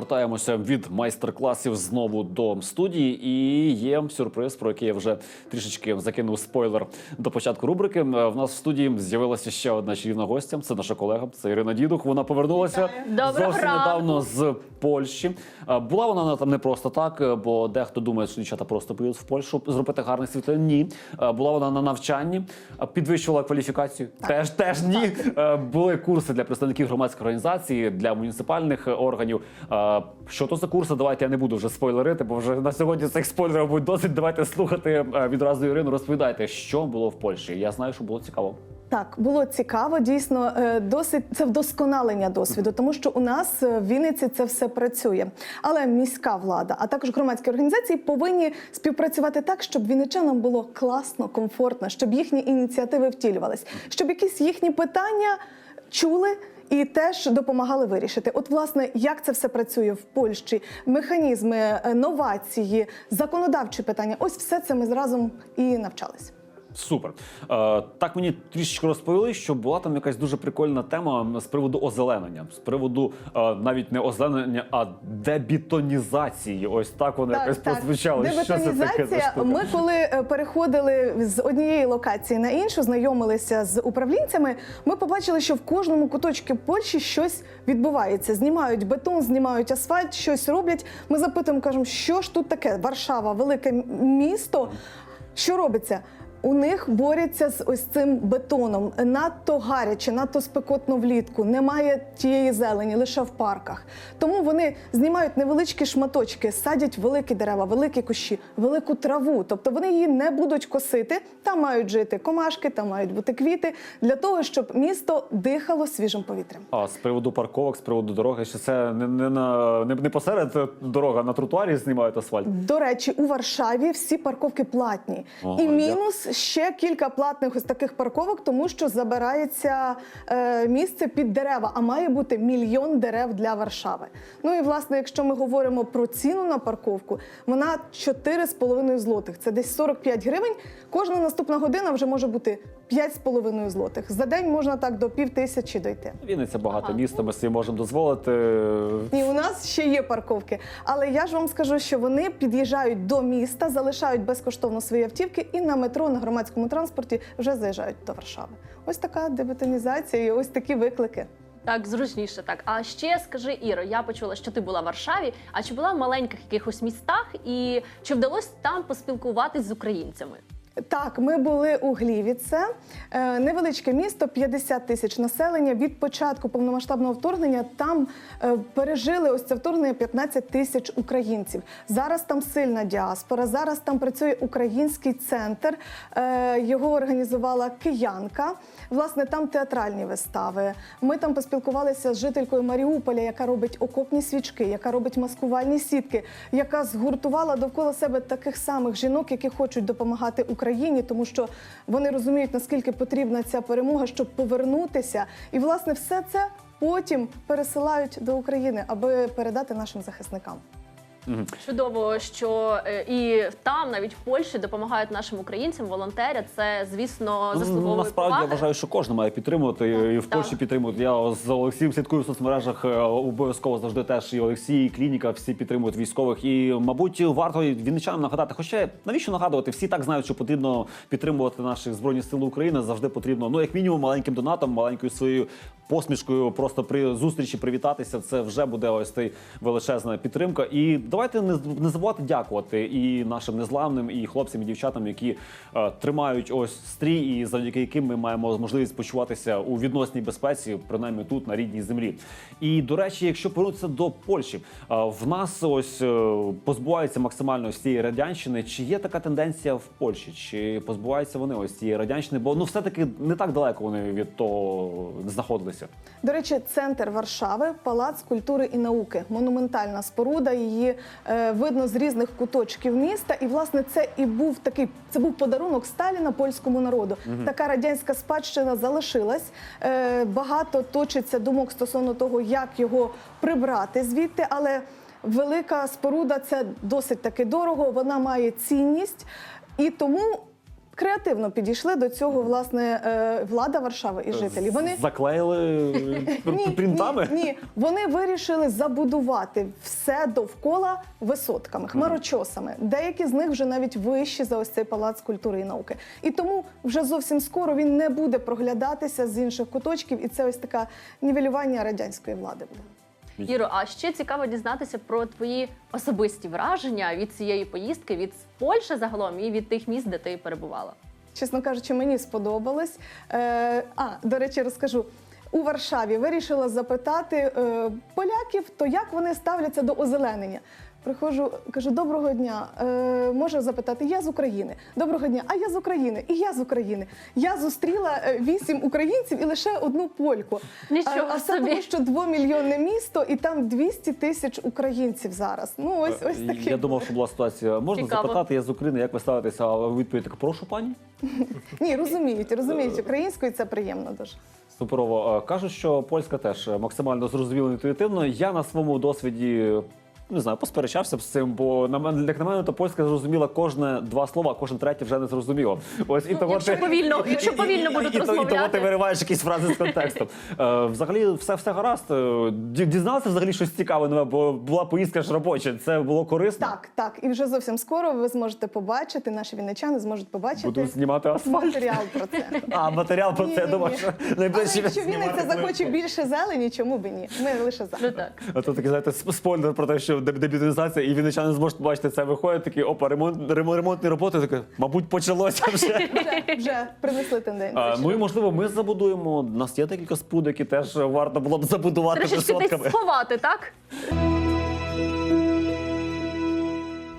повертаємося від майстер-класів знову до студії. І є сюрприз, про який я вже трішечки закинув спойлер до початку рубрики. Е, В нас в студії з'явилася ще одна чарівна гостя. Це наша колега, це Ірина Дідух. Вона повернулася Доброго зовсім ранку. недавно з Польщі. Е, Була вона там не просто так, е, бо дехто думає, що дівчата просто поїдуть в Польщу зробити гарний світлин. Ні, була вона на навчанні, підвищувала кваліфікацію. Теж теж ні. Були курси для представників громадської організації, для муніципальних органів. Що то за курси? Давайте я не буду вже спойлерити, бо вже на сьогодні цих спойлерів буде досить. Давайте слухати е, відразу Ірину. Розповідайте, що було в Польщі. Я знаю, що було цікаво. Так, було цікаво, дійсно, е, досить це вдосконалення досвіду, тому що у нас е, в Вінниці це все працює. Але міська влада, а також громадські організації повинні співпрацювати так, щоб вінничанам було класно, комфортно, щоб їхні ініціативи втілювались, щоб якісь їхні питання чули. І теж допомагали вирішити. От, власне, як це все працює в Польщі, механізми, е, новації, законодавчі питання. Ось все це ми зразу і навчалися. Супер. Е, так мені трішечки розповіли, що була там якась дуже прикольна тема з приводу озеленення, з приводу е, навіть не озеленення, а дебітонізації. Ось так воно якось прозвучало. Що це таке за штука? Ми коли е, переходили з однієї локації на іншу, знайомилися з управлінцями. Ми побачили, що в кожному куточку Польщі щось відбувається. Знімають бетон, знімають асфальт, щось роблять. Ми запитуємо, кажемо, що ж тут таке? Варшава, велике місто. Що робиться? У них борються з ось цим бетоном. Надто гаряче, надто спекотно влітку. Немає тієї зелені, лише в парках. Тому вони знімають невеличкі шматочки, садять великі дерева, великі кущі, велику траву. Тобто вони її не будуть косити. Там мають жити комашки, там мають бути квіти для того, щоб місто дихало свіжим повітрям. А з приводу парковок, з приводу дороги, що це не, не, на, не, не посеред дороги, а на тротуарі знімають асфальт. До речі, у Варшаві всі парковки платні. Ого, і мінус ще кілька платних ось таких парковок, тому що забирається е, місце під дерева, а має бути мільйон дерев для Варшави. Ну і власне, якщо ми говоримо про ціну на парковку, вона 4,5 злотих. Це десь 45 гривень. Кожна наступна година вже може бути 5,5 злотих. За день можна так до пів тисячі дойти. Вінниця багато Ага. міста, ми собі можемо дозволити. І у нас ще є парковки. Але я ж вам скажу, що вони під'їжджають до міста, залишають безкоштовно свої автівки і на метро, на громадському транспорті вже заїжджають до Варшави. Ось така дебетонізація і ось такі виклики. Так, зручніше так. А ще скажи, Іро, я почула, що ти була в Варшаві. А чи була в маленьких якихось містах, і чи вдалося там поспілкуватись з українцями? Так, ми були у Глівіце, Е, невеличке місто, 50 тисяч населення. Від початку повномасштабного вторгнення там е, пережили ось це вторгнення 15 тисяч українців. Зараз там сильна діаспора. Зараз там працює український центр. Е, Його організувала киянка. Власне, там театральні вистави. Ми там поспілкувалися з жителькою Маріуполя, яка робить окопні свічки, яка робить маскувальні сітки, яка згуртувала довкола себе таких самих жінок, які хочуть допомагати Україні, тому що вони розуміють, наскільки потрібна ця перемога, щоб повернутися. І власне все це потім пересилають до України, аби передати нашим захисникам. Чудово, що е, і там, навіть в Польщі, допомагають нашим українцям, волонтерять. Це, звісно, Ну, заслуговує насправді я поваги. вважаю, що кожен має підтримувати і в Так. Польщі підтримують. Я з Олексієм слідкую в соцмережах е, обов'язково завжди теж і Олексій, і клініка, всі підтримують військових. І, мабуть, варто і вінничанам нагадати. Хоча навіщо нагадувати? Всі так знають, що потрібно підтримувати наших збройні сили України. Завжди потрібно, ну як мінімум, маленьким донатом, маленькою своєю посмішкою, просто при зустрічі привітатися. Це вже буде ось цей величезна підтримка. І давайте не, не забувати дякувати і нашим незламним, і хлопцям, і дівчатам, які е, тримають ось стрій, і завдяки яким ми маємо можливість почуватися у відносній безпеці, принаймні тут на рідній землі. І до речі, якщо повернутися до Польщі, е, в нас ось е, позбуваються максимально ось цієї радянщини. Чи є така тенденція в Польщі? Чи позбуваються вони ось цієї радянщини? Бо ну все таки не так далеко вони від того знаходилися. До речі, центр Варшави, палац культури і науки, монументальна споруда. Її видно з різних куточків міста. І власне це і був такий. Це був подарунок Сталіна польському народу. Така радянська спадщина залишилась. Е, багато точиться думок стосовно того, як його прибрати звідти, але. Велика споруда це досить таки дорого, вона має цінність, і тому креативно підійшли до цього власне е, влада Варшави і жителі. Вони заклеїли ні, принтами. Ні, ні, вони вирішили забудувати все довкола висотками, хмарочосами. Деякі з них вже навіть вищі за ось цей палац культури і науки. І тому вже зовсім скоро він не буде проглядатися з інших куточків, і це ось така нівелювання радянської влади буде. Іро, а ще цікаво дізнатися про твої особисті враження від цієї поїздки, від Польщі загалом і від тих міст, де ти перебувала. Чесно кажучи, мені сподобалось. Е, а, до речі, розкажу. У Варшаві вирішила запитати е, поляків, то як вони ставляться до озеленення. Приходжу, кажу, доброго дня. Е, можу запитати, я з України. Доброго дня, а я з України, і я з України. Я зустріла е, вісім українців і лише одну польку. Нічого а, а все собі. тому, що двомільйонне місто, і там 200 тисяч українців зараз. Ну ось ось Е, таке. Я думав, що була ситуація. Можна Цікаво. запитати, я з України, як ви ставитеся? А у відповідь так, прошу пані. Ні, розуміють, розуміють українською. Це приємно дуже. Суперово. Е, Кажуть, що польська теж максимально зрозуміла інтуїтивно. Я на своєму досвіді. Не знаю, посперечався б з цим, бо на мене як на мене, то польська зрозуміла кожне два слова, а кожне третє вже не зрозуміло. Ось і того якщо ти- повільно- якщо повільно будуть і, то- і того ти вириваєш якісь фрази з контексту. Е, взагалі, все все гаразд. Е, Дізнався взагалі щось цікаве нове, бо була поїздка ж робоча. Це було корисно. Так, так. І вже зовсім скоро ви зможете побачити, наші вінничани зможуть побачити Буду знімати асфальт. матеріал про це. А матеріал про це я Ні-ні-ні. що Але найближчі якщо Вінниця захоче більше зелені, чому б і ні? Ми лише за. Ну так. А то такий, знаєте, спойлер про те, що деб- дебюталізація, і вінничани зможуть бачити це. Виходить такі, опа, ремонт, ремонт ремонтні роботи. Таке, мабуть, почалося вже. Вже, вже принесли тенденцію. Ми ну і можливо, ми забудуємо. У нас є декілька спуд, які теж варто було б забудувати Трішечки десь висотками. сховати, так?